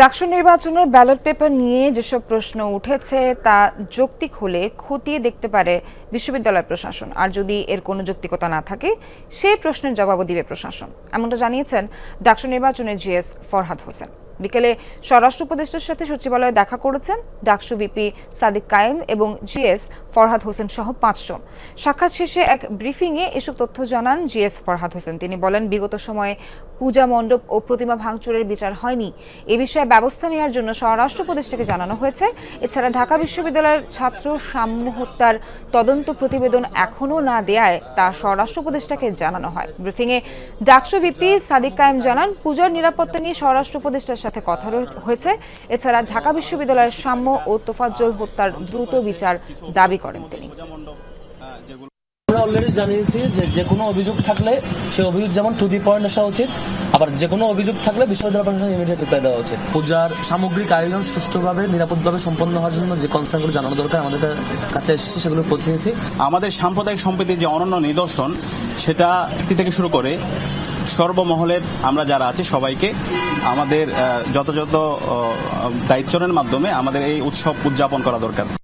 ডাকসু নির্বাচনের ballot paper নিয়ে যেসব প্রশ্ন উঠেছে, তা যৌক্তিক হলে খতিয়ে দেখতে পারে বিশ্ববিদ্যালয় প্রশাসন। আর যদি এর কোনো যৌক্তিকতা না থাকে, সেই প্রশ্নের জবাবও দিবে প্রশাসন। এমনটা জানিয়েছেন ডাকসু নির্বাচনের জিএস ফরহাদ হোসেন। বিকেলে স্বরাষ্ট্র উপদেষ্টার সাথে সচিবালয়ে দেখা করেছেন ডাকসু ভিপি সাদিক কায়েম এবং জিএস ফরহাদ হোসেন সহ পাঁচজন। সাক্ষাৎ শেষে এক ব্রিফিংয়ে এসব তথ্য জানান জিএস ফরহাদ হোসেন। তিনি বলেন, বিগত সময়ে পূজা মণ্ডপ ও প্রতিমা ভাঙচুরের বিচার হয়নি। এ বিষয়ে ব্যবস্থা নেওয়ার জন্য স্বরাষ্ট্র উপদেষ্টাকে জানানো হয়েছে। এছাড়া ঢাকা বিশ্ববিদ্যালয়ের ছাত্র সাম্য হত্যার তদন্ত প্রতিবেদন এখনও না দেয়ায় তা স্বরাষ্ট্র উপদেষ্টাকে জানানো হয়। ব্রিফিংয়ে ডাকসু ভিপি সাদিক কায়েম জানান, পূজার নিরাপত্তা নিয়ে স্বরাষ্ট্র উপদেষ্টার সাথে কথা রয়ে- হয়েছে। এছাড়া ঢাকা বিশ্ববিদ্যালয়ের সাম্য ও তোফাজ্জল হত্যার দ্রুত বিচার দাবি করেন তিনি। আমরা অলরেডি জানিয়েছি যে যে কোনো অভিযোগ থাকলে সেই অভিযোগ যেমন টু দি পয়েন্ট আসা উচিত আবার যে কোনো অভিযোগ থাকলে বিশ্ববিদ্যালয় প্রশাসন ইমিডিয়েট রিপ্লাই দেওয়া উচিত। পূজার সামগ্রিক আয়োজন সুষ্ঠুভাবে নিরাপদভাবে সম্পন্ন হওয়ার জন্য যে কনসার্নগুলো জানানো দরকার আমাদের কাছে এসেছে সেগুলো পৌঁছেছি আমাদের সাম্প্রদায়িক সম্প্রীতির যে অনন্য নিদর্শন সেটা থেকে শুরু করে সর্বমহলের আমরা যারা আছি সবাইকে আমাদের যথাযথ দায়িত্বের মাধ্যমে আমাদের এই উৎসব উদযাপন করা দরকার।